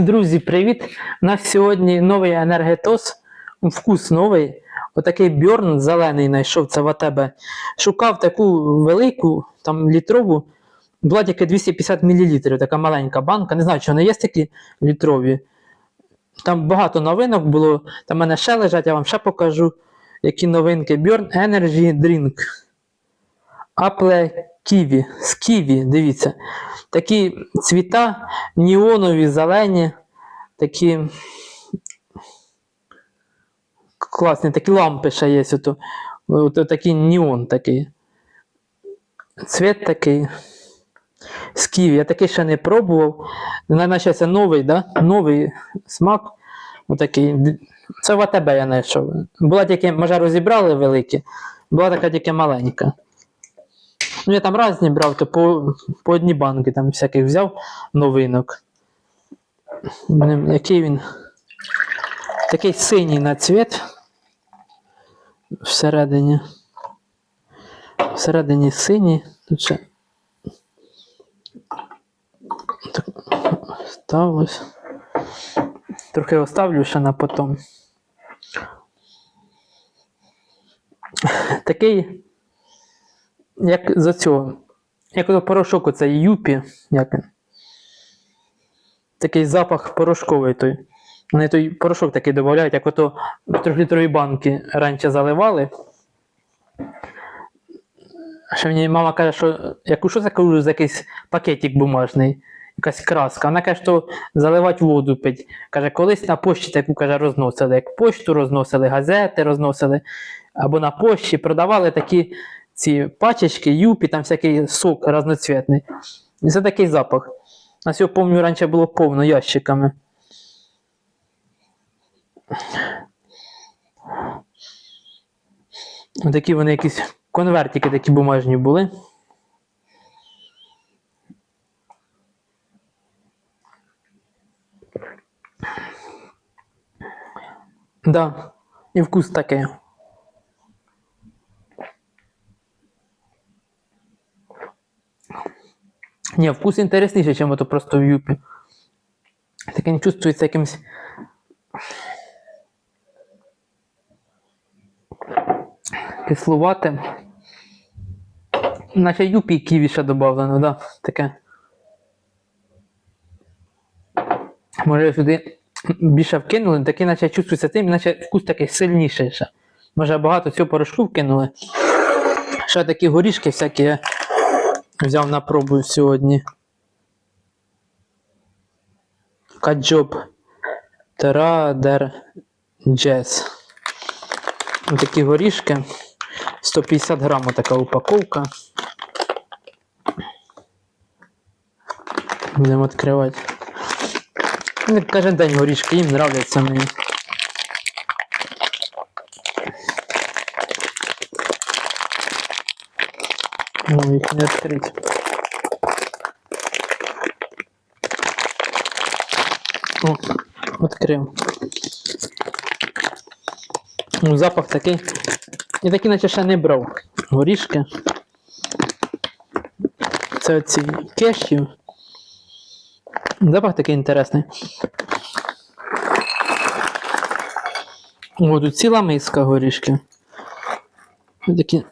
Друзі, привіт! У нас сьогодні новий енергетос, вкус новий. Отакий бьорн зелений знайшов це в АТБ. Шукав таку велику, там літрову, була тільки 250 мл, така маленька банка. Не знаю, чи вони є такі літрові. Там багато новинок було. Там в мене ще лежать, я вам ще покажу. Які новинки. Bjorn Energy Drink. Apple Kiwi. З Kiwi, дивіться. Такі цвіта, неонові, зелені, такі класні, такі лампи ще є. Ото, ото такий неон такий. Цвіт такий. З ківі. Я такий ще не пробував. Наче це новий, да? новий смак. Отакий. Це в АТБ я знайшов. Була тільки, може, розібрали великі, була така тільки маленька. Ну, я там різні брав, то по, по одній банки там всяких взяв новинок. Який він? Такий синій на цвіт. Всередині. Всередині синій. Тут ще. Так, ставлюсь. Трохи оставлю ще на потом. Такий як за цього. Як ото порошок оцей юпі, як він. Такий запах порошковий той. Вони той порошок такий додають, як ото в трьохлітрові банки раніше заливали. Ще мені мама каже, що яку що це кажу, за якийсь пакетик бумажний, якась краска. Вона каже, що заливати воду пить. Каже, колись на пошті таку каже, розносили, як пошту розносили, газети розносили, або на пошті продавали такі ці пачечки, юпі, там всякий сок разноцвітний. І це такий запах. На цього, пам'ятаю, раніше було повно ящиками. Такі вони якісь конвертики такі бумажні були. Да, і вкус такий. Ні, вкус інтересніший, ніж ото просто в юпі. Таке не чувствується. Кислувате. Наче юпі ківі ще додавлено, да, таке. Може сюди більше вкинули, такий наче чувствується тим, наче вкус такий сильніший ще. Може багато цього порошку вкинули. Ще такі горішки всякі я взяв на пробу сьогодні. Каджоб Традер Джес. Такі горішки. 150 грам така упаковка. Будемо відкривати. Кожен день горішки їм нравляться мені. Ну, їх не відкрити. О, відкрив. Ну, запах такий. Я такий наче ще не брав. Горішки. Це оці кешів. Запах такий інтересний. О, тут ціла миска горішки. Такі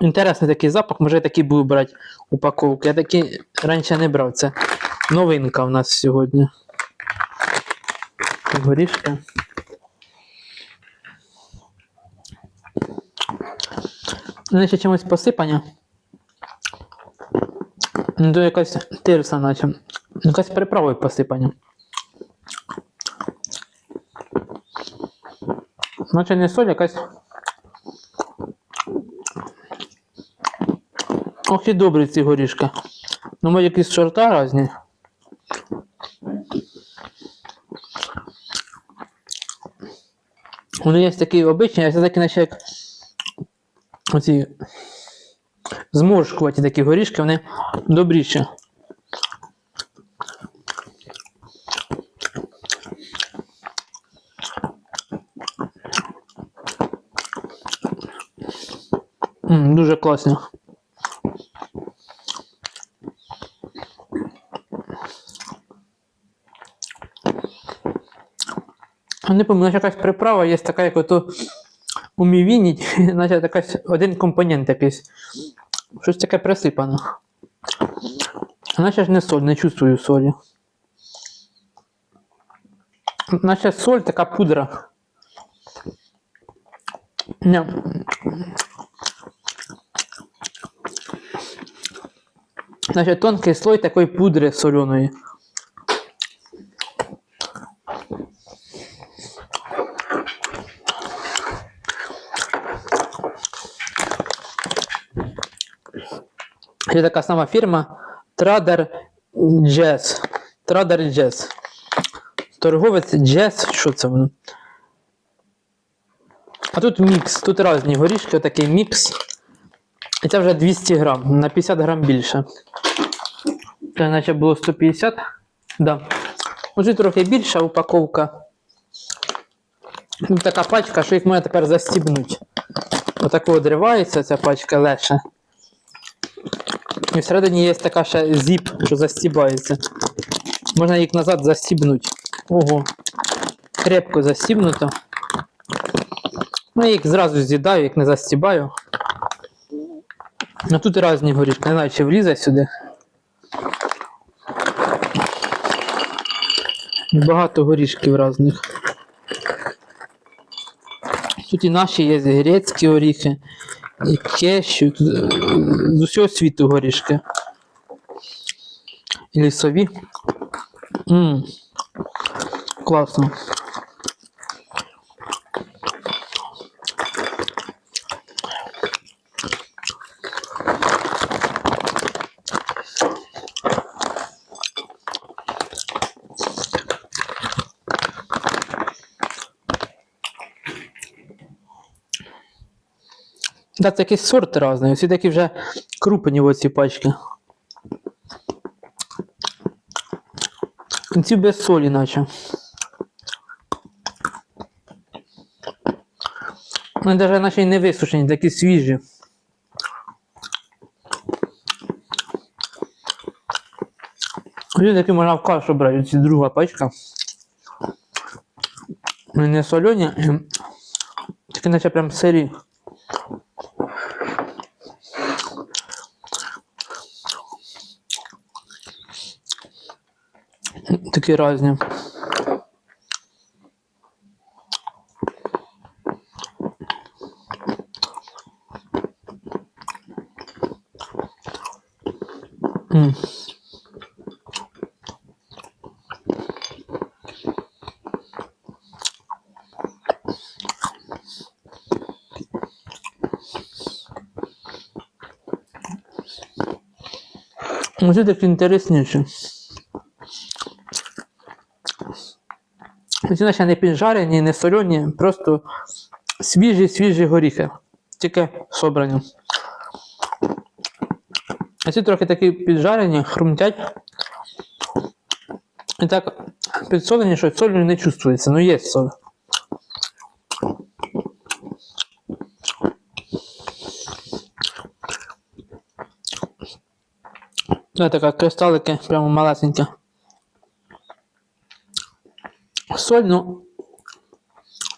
Інтересний такий запах, може я такий буду брати упаковки. Я такий раніше не брав. Це новинка в нас сьогодні. Горішки. Вони ще чимось посипання. Ну, то якась тирса, наче. Якась приправою посипання. Наче не соль, якась. Ох і добрі ці горішки. Ну, може якісь сорта різні. Вони є такі обичні, а це такі наче як оці зморшкуваті такі горішки, вони добріші. Дуже класні. Не пам'ятаю, якась приправа є така, як ото у мівіні, наче якась один компонент якийсь. Щось таке присипано. Наче ж не соль, не чувствую солі. Наче соль така пудра. Не. Наче тонкий слой такої пудри соленої. Є така сама фірма Trader Jazz. Trader Jazz. Торговець Jazz, що це воно? А тут мікс, тут різні горішки, отакий мікс. І це вже 200 грам, на 50 грам більше. Це наче було 150. Да. Ось трохи більша упаковка. Тут така пачка, що їх можна тепер застібнути. Отако одривається ця пачка легше. І всередині є така ще зіп, що застібається. Можна їх назад застібнути. Ого. Крепко застібнуто. Ну, я їх зразу з'їдаю, їх не застібаю. А тут різні горішки, не знаю, чи влізе сюди. Багато горішків різних. Тут і наші є грецькі горіхи, е, з усього світу горішки. Лісові. Ммм. Класно. Да, це якийсь сорт різний. Всі такі вже крупні в оці пачки. Ці без солі, наче. Вони навіть наче не висушені, такі свіжі. Ось такі можна в кашу брати, ці друга пачка. Вони не солені, ем, такі наче прям сирі. Такі різні. Ось такі інтересніші. Ці не піджарені, не солені, просто свіжі свіжі горіхи. Тільки собрані. А ці трохи такі піджарені, хрумтять. І так підсолені, що солі не чувствується, ну є соль. Ось така кристалики, прямо малесенькі. Соль, ну,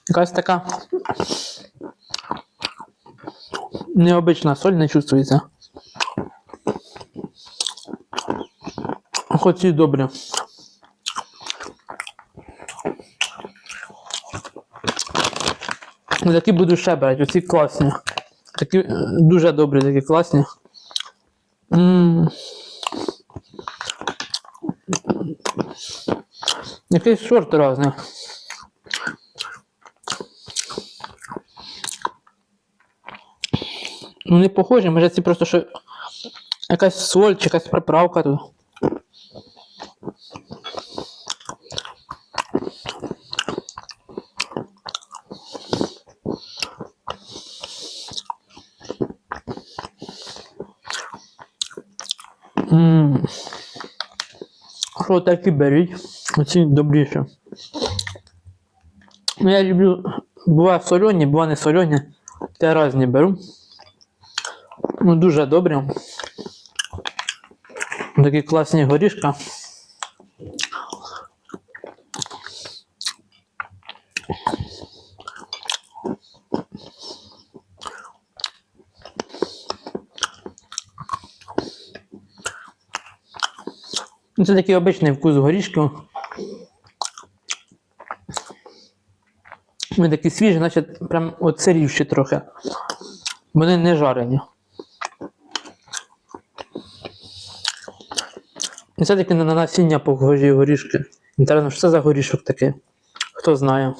якась така необична соль не чувствується. Хоч і добре. Такі буду ще брати, оці класні. Такі е, дуже добрі, такі класні. М. Якийсь сорт різний. Ну не похожі, може це просто що якась соль чи якась приправка тут. Що такі беріть? Оці добріше. Ну я люблю. Бува солені, бува не солені. Я різні беру. Ну, дуже добрі. Такі класні горішка. Ну, Це такий обичний вкус горішків. Вони такі свіжі, значить прям от трохи. Вони не жарені. І все таки на на насіння похожі горішки. Інтересно, що це за горішок такий? Хто знає.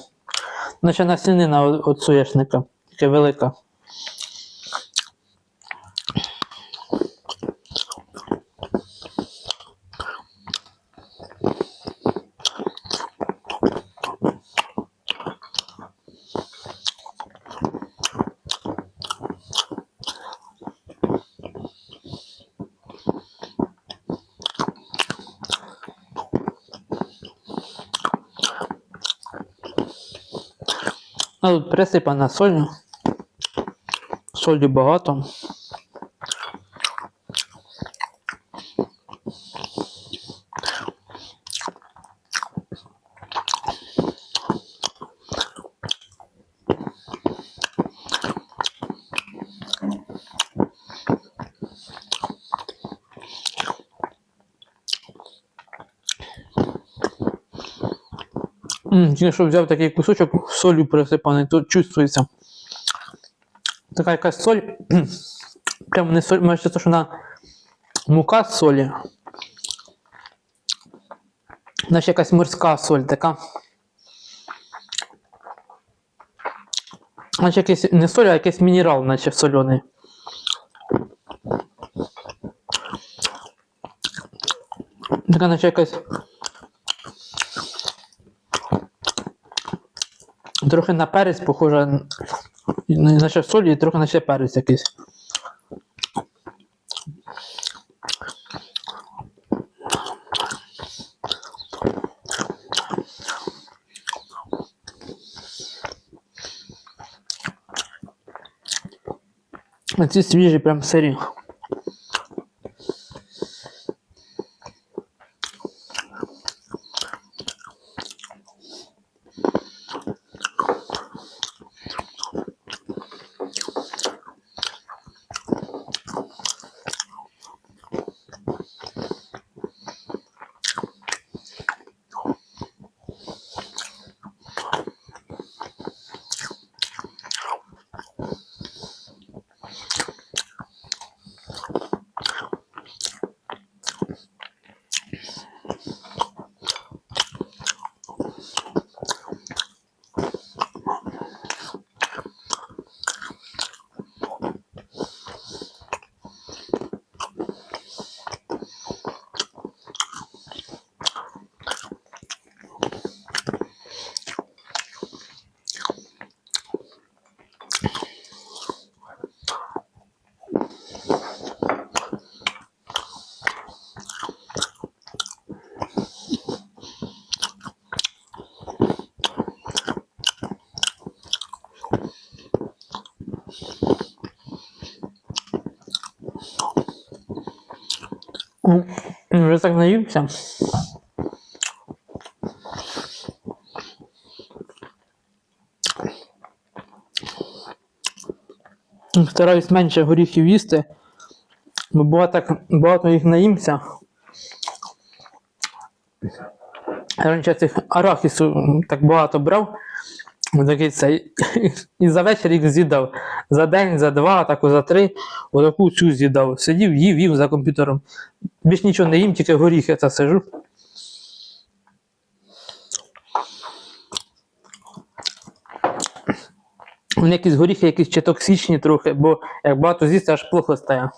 Наче насінина от соєшника. Таке велика. А тут присипана соль. Солі багато. М, Тільки що взяв такий кусочок солью присипаний, тут чувствується. Така якась соль. Прямо не соль, може це, що вона мука з солі. Наче якась морська соль така. Наче якийсь не соль, а якийсь мінерал, наче соляний. Така наче якась. Трохи на перець похоже. Наче солі і трохи наче перець якийсь. Ці свіжі прям сирі. Вже так наївся. Стараюсь менше горіхів їсти, бо так багато їх наїмся. Раніше цих арахісу так багато брав. Такий цей, і за вечір їх з'їдав. За день, за два, так за три, отаку цю з'їдав. Сидів, їв, їв за комп'ютером. Більш нічого не їм, тільки горіхи та сижу. Вони якісь горіхи, якісь чи токсичні трохи, бо як багато з'їсти, аж плохо стає.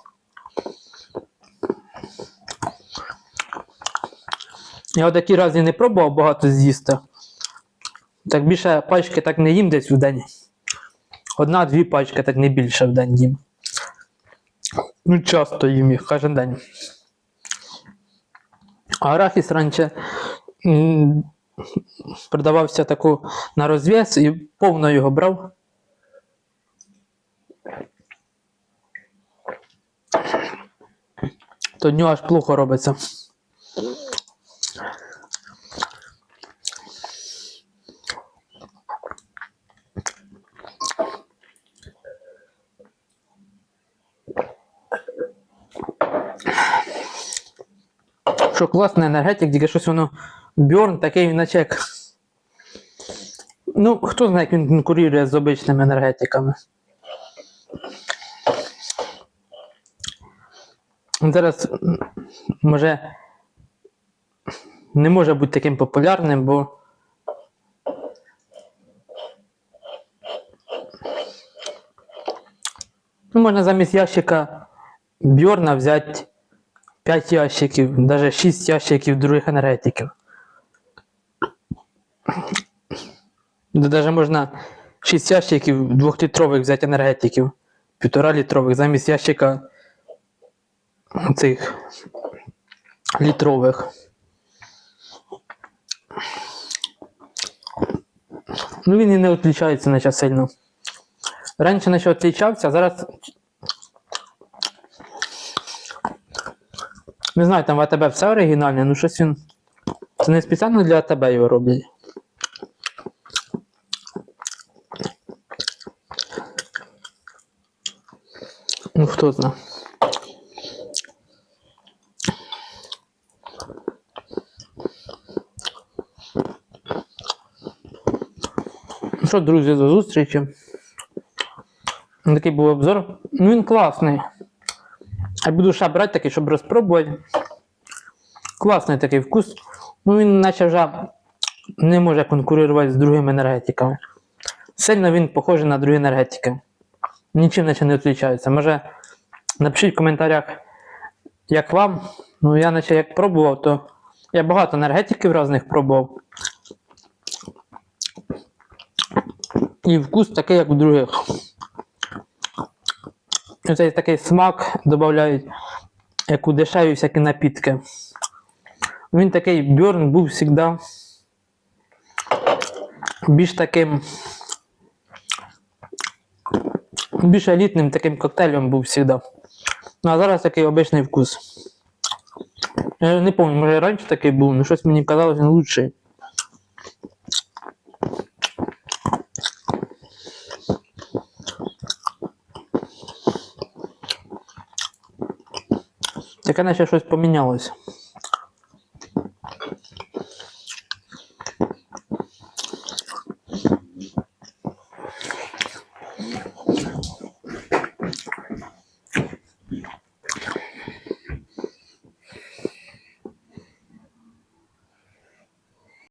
Я отакі разі не пробував багато з'їсти. Так більше пачки так не їм десь в день. Одна-дві пачки, так не більше в день їм. Ну, часто їм їх кожен день. Арахіс раніше продавався таку на розв'яз і повно його брав. То дню аж плохо робиться. Що класний енергетик, тільки щось воно Бьорн такий, наче як. Ну, хто знає, як він конкурує з обичними енергетиками. Зараз може не може бути таким популярним, бо ну, можна замість ящика Бьорна взяти 5 ящиків, навіть 6 ящиків других енергетиків. Навіть можна 6 ящиків 2-літрових взяти енергетиків, 1,5 літрових замість ящика цих літрових. Ну він і не відлічається наче сильно. Раніше наче відлічався, а зараз. Не знаю, там в АТБ все оригінальне, ну щось він. Це не спеціально для АТБ його роблять. Ну, хто знає. Ну що, друзі, до зустрічі. Такий був обзор. Ну він класний. Я буду ще брати такий, щоб розпробувати. Класний такий вкус. Ну він наче вже не може конкурувати з другими енергетиками. Сильно він похожий на другі енергетики. Нічим наче не відрізняється. Може, напишіть в коментарях, як вам. Ну, я наче як пробував, то я багато енергетиків різних пробував. І вкус такий, як у других. Оцей такий смак додають, як у дешеві всякі напітки. Він такий бьорн був завжди більш таким. Більш елітним таким коктейлем був завжди. Ну а зараз такий обичний вкус. Я не пам'ятаю, може раніше такий був, але щось мені казалось він лучший. Таке наче щось помінялось.